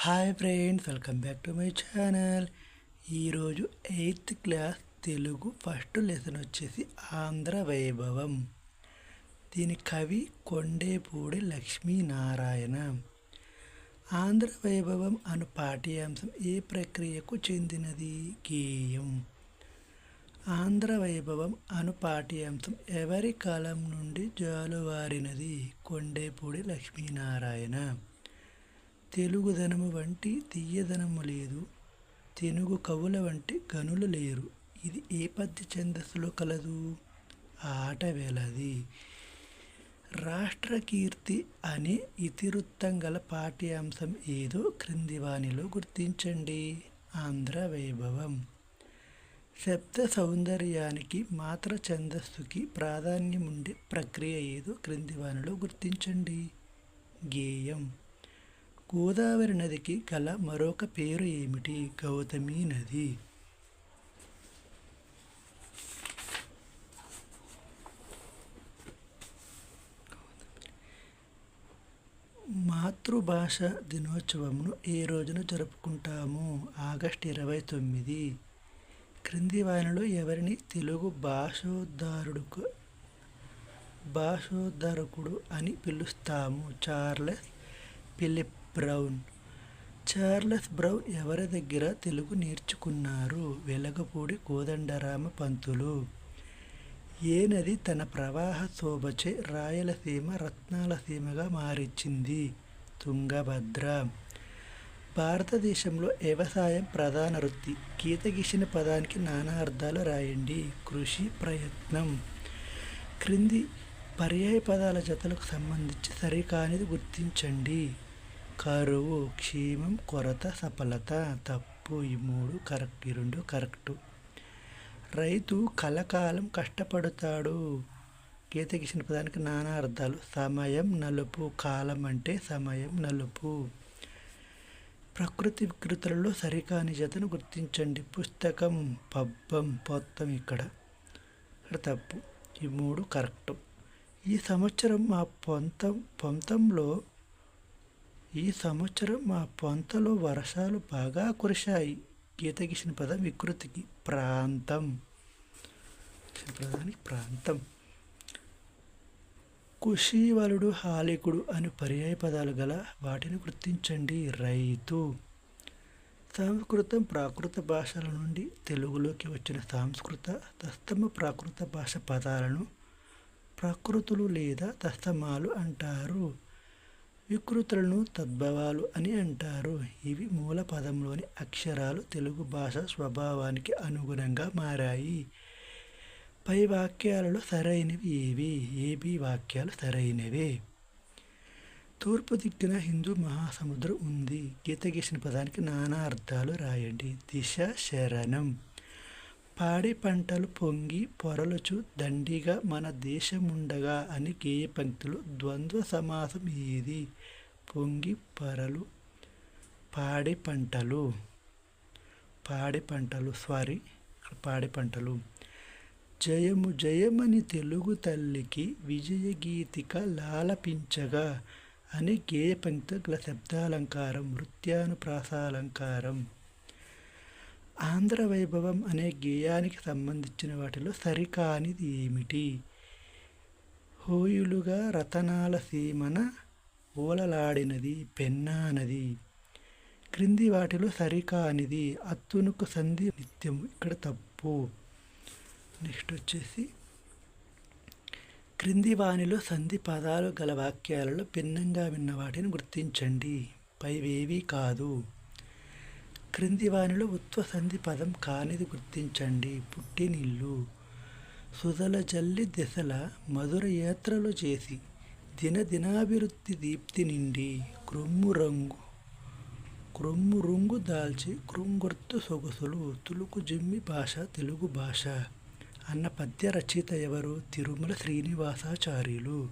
Hi friends welcome back to my channel ఈరోజు eighth class Telugu first lesson వచ్చేసి ఆంధ్ర వైభవం. దీని కవి కొండేపూడి లక్ష్మీనారాయణ. ఆంధ్ర వైభవం అను పాఠ్యాంశం ఏ ప్రక్రియకు చెందినది? గేయం. ఆంధ్ర వైభవం అను పాఠ్యాంశం ఎవరి కాలం నుండి జాలువారినది? కొండేపూడి లక్ష్మీనారాయణ. తెలుగుదనము వంటి తీయదనము లేదు. తెనుగు కవుల వంటి గనులు లేరు. ఇది ఏ పద్య ఛందస్సులో కలదు? ఆట వేలది రాష్ట్రకీర్తి అనే ఇతివృత్తం గల పాఠ్యాంశం ఏదో క్రింది వాణిలో గుర్తించండి. ఆంధ్ర వైభవం. శబ్ద సౌందర్యానికి మాత్ర ఛందస్సుకి ప్రాధాన్యం ఉండే ప్రక్రియ ఏదో క్రింది వాణిలో గుర్తించండి. గేయం. గోదావరి నదికి గల మరొక పేరు ఏమిటి? గౌతమి నది. మాతృభాష దినోత్సవమును ఏ రోజున జరుపుకుంటాము? ఆగస్ట్ ఇరవై తొమ్మిది. క్రింది వారిలో ఎవరిని తెలుగు భాషోద్ధారుడుకు భాషోద్ధారకుడు అని పిలుస్తాము? Charles Philip Brown. Charles Brown ఎవరి దగ్గర తెలుగు నేర్చుకున్నారు? వెలగపూడి కోదండరామ పంతులు. ఏ నది తన ప్రవాహ శోభచే రాయలసీమ రత్నాలసీమగా మారిచ్చింది? తుంగభద్ర. భారతదేశంలో వ్యవసాయం ప్రధాన వృత్తి. గీత గీసిన పదానికి నానా అర్థాలు రాయండి. కృషి ప్రయత్నం. క్రింది పర్యాయ పదాల జతలకు సంబంధించి సరికానిది గుర్తించండి. కరువు క్షేమం కొరత సఫలత తప్పు ఈ మూడు కరెక్ట్ ఈ రెండు కరెక్టు. రైతు కలకాలం కష్టపడతాడు. గీత గీసిన పదానికి నానా అర్థాలు. సమయం నలుపు కాలం అంటే సమయం నలుపు. ప్రకృతి వికృతులలో సరికాని జతను గుర్తించండి. పుస్తకం పబ్బం పొత్తం ఇక్కడ. ఇక్కడ తప్పు. ఈ మూడు కరెక్ట్. ఈ సంవత్సరం మా పొంతం పొంతంలో ఈ సంవత్సరం మా పొంతలో వర్షాలు బాగా కురిశాయి. గీత గీసిన పదం వికృతికి ప్రాంతం. పదానికి ప్రాంతం. కుషీవలుడు హాలికుడు అని పర్యాయ పదాలు గల వాటిని గుర్తించండి రైతు. సంస్కృతం ప్రాకృత భాషల నుండి తెలుగులోకి వచ్చిన సంస్కృత తస్తమ ప్రాకృత భాష పదాలను ప్రకృతులు లేదా తస్తమాలు అంటారు. వికృతులను తద్భవాలు అని అంటారు. ఇవి మూల పదంలోని అక్షరాలు తెలుగు భాష స్వభావానికి అనుగుణంగా మారాయి. పై వాక్యాలలో సరైనవి ఏవి? ఏబి వాక్యాలు సరైనవే? తూర్పు దిక్కున హిందూ మహాసముద్రం ఉంది. గీత గీసిన పదానికి నానా అర్థాలు రాయండి. దిశ శరణం. పాడి పంటలు పొంగి పొరలుచు దండిగా మన దేశముండగా అని గేయ పంక్తులు ద్వంద్వ సమాసం ఏది? పొంగి పొరలు పాడి పంటలు. పాడి పంటలు సారీ పాడి పంటలు. జయము జయమని తెలుగు తల్లికి విజయ గీతిక లాలపించగా అని గేయ పంక్తి గల శబ్దాలంకారం నృత్యానుప్రాసాలంకారం. ఆంధ్ర వైభవం అనే గేయానికి సంబంధించిన వాటిలో సరికానిది ఏమిటి? హోయులుగా రతనాల సీమన ఓలలాడినది పెన్నా నది క్రింది వాటిలో సరికానిది అత్తునుకు సంధి నిత్యం ఇక్కడ తప్పు. నెక్స్ట్ వచ్చేసి క్రింది వాణిలో సంధి పదాలు గల వాక్యాలలో భిన్నంగా విన్న వాటిని గుర్తించండి. పైవేవీ కాదు. క్రింది వానిలో ఉత్వసంధి పదం కానిది గుర్తించండి. పుట్టినిల్లు. సుధల జల్లి దిశల మధుర యాత్రలు చేసి దినదినాభివృద్ధి దీప్తి నిండి క్రొమ్ము రంగు. క్రొమ్ము రంగు దాల్చి కృంగుర్తు సొగసులు తులుకు జిమ్మి భాష తెలుగు భాష అన్న పద్య రచయిత ఎవరు? తిరుమల శ్రీనివాసాచార్యులు.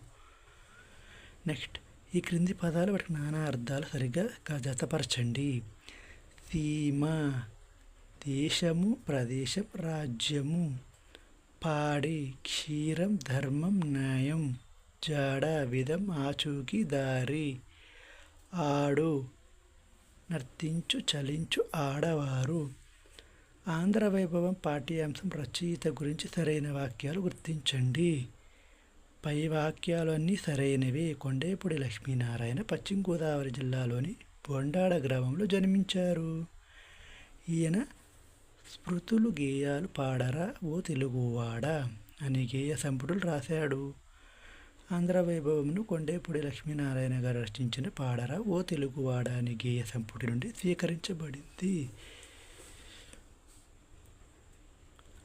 నెక్స్ట్ ఈ క్రింది పదాలు వాటికి నానా అర్థాలు సరిగ్గా జతపరచండి. సీమ దేశము ప్రదేశం రాజ్యము. పాడి క్షీరం ధర్మం న్యాయం. జాడ విధం ఆచూకి దారి. ఆడు నర్తించు చలించు ఆడవారు. ఆంధ్ర వైభవం పాఠ్యాంశం రచయిత గురించి సరైన వాక్యాలు గుర్తించండి. పై వాక్యాలు అన్నీ సరైనవి. కొండేపూడి లక్ష్మీనారాయణ పశ్చిమ గోదావరి జిల్లాలోని బొండాడ గ్రామంలో జన్మించారు. ఈయన స్మృతులు గేయాలు పాడరా ఓ తెలుగువాడా అని గేయ సంపుటులు రాశాడు. ఆంధ్ర వైభవమును కొండేపూడి లక్ష్మీనారాయణ గారు రచించిన పాడరా ఓ తెలుగువాడ అనే గేయ సంపుటి నుండి స్వీకరించబడింది.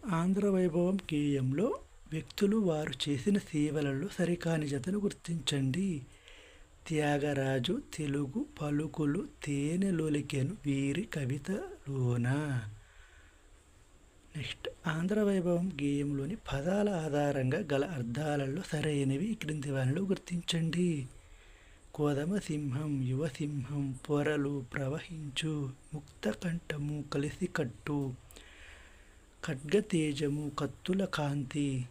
ఆంధ్ర వైభవం గేయంలో వ్యక్తులు వారు చేసిన సేవలలో సరికాని జతను గుర్తించండి. త్యాగరాజు తెలుగు పలుకులు తేనెలొలికెను వీరి కవితలోన. నెక్స్ట్ ఆంధ్ర వైభవం గేయంలోని పదాల ఆధారంగా గల అర్థాలలో సరైనవి క్రింది వానిలో గుర్తించండి. కోదమ సింహం యువసింహం పొరలు ప్రవహించు ముక్త కంఠము కలిసి కట్టు ఖడ్గతేజము కత్తుల కాంతి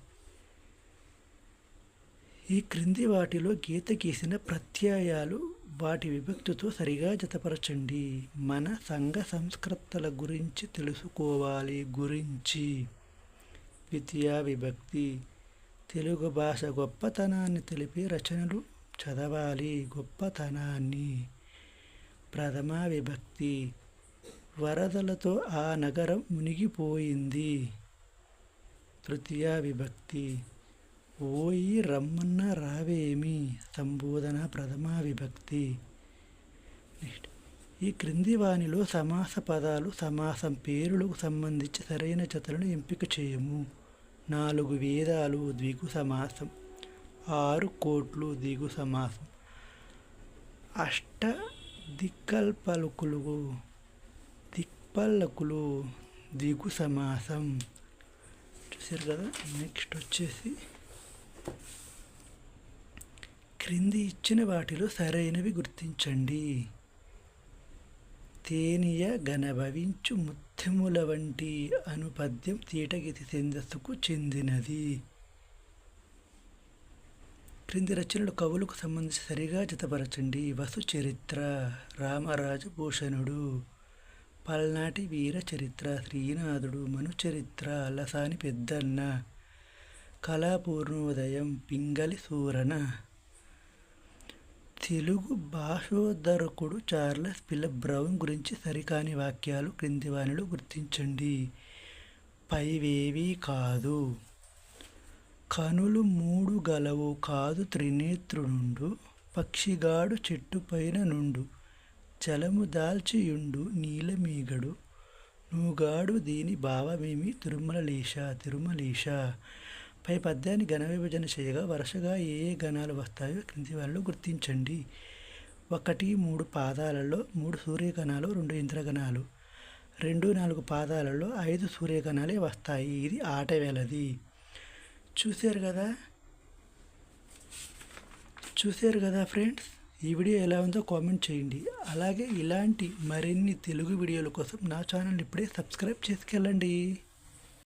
ఈ క్రింది వాటిలో గీత గీసిన ప్రత్యయాలు వాటి విభక్తితో సరిగా జతపరచండి. మన సంఘ సంస్కృతల గురించి తెలుసుకోవాలి. గురించి. ద్వితీయ విభక్తి. తెలుగు భాష గొప్పతనాన్ని తెలిపే రచనలు చదవాలి. గొప్పతనాన్ని. ప్రథమ విభక్తి. వరదలతో ఆ నగరం మునిగిపోయింది. తృతీయ విభక్తి. ఓయి రమ్మన్న రావేమి? సంబోధన ప్రథమా విభక్తి. నెక్స్ట్. ఈ క్రింది వానిలో సమాస పదాలు సమాసం పేరులకు సంబంధించి సరైన జతలను ఎంపిక చేయము. నాలుగు వేదాలు ద్విగు సమాసం. ఆరు కోట్లు దిగు సమాసం. అష్ట దిక్కల్పలుకులు దిక్పల్లకులు దిగు సమాసం. చూసారు కదా? నెక్స్ట్ వచ్చేసి క్రింది ఇచ్చిన వాటిలో సరైనవి గుర్తించండి. తేనియ గణభవించు ముత్యముల వంటి అను పద్యం తీటగితి ఛందస్సుకు చెందినది. క్రింది రచనలు కవులకు సంబంధించి సరిగా జతపరచండి. వసు చరిత్ర రామరాజు భూషణుడు పల్నాటి వీర చరిత్ర శ్రీనాథుడు మను చరిత్ర అలసాని పెద్దన్న కళాపూర్ణోదయం పింగళి సూరణ తెలుగు భాషోద్ధరకుడు చార్లెస్ పిల్ల బ్రౌన్ గురించి సరికాని వాక్యాలు క్రింది వాణిలో గుర్తించండి. పైవేవీ కాదు. కనులు మూడు గలవు కాదు త్రినేత్రునుండు పక్షిగాడు చెట్టుపైన నుండు జలము దాల్చియుండు నీలమీగడు నువ్వుగాడు దీని భావమేమి? తిరుమలలీష తిరుమలీష పై పద్యాన్ని ఘన విభజన చేయగా వరుసగా ఏ ఏ గణాలు వస్తాయో క్రింది వాళ్ళు గుర్తించండి. ఒకటి మూడు పాదాలలో మూడు సూర్యగణాలు రెండు ఇంద్రగణాలు. రెండు నాలుగు పాదాలలో ఐదు సూర్యగణాలే వస్తాయి. ఇది ఆట వేలది. చూశారు కదా? చూశారు కదా ఫ్రెండ్స్? ఈ వీడియో ఎలా ఉందో కామెంట్ చేయండి. అలాగే ఇలాంటి మరిన్ని తెలుగు వీడియోల కోసం నా ఛానల్ ఇప్పుడే సబ్స్క్రైబ్ చేసుకెళ్ళండి.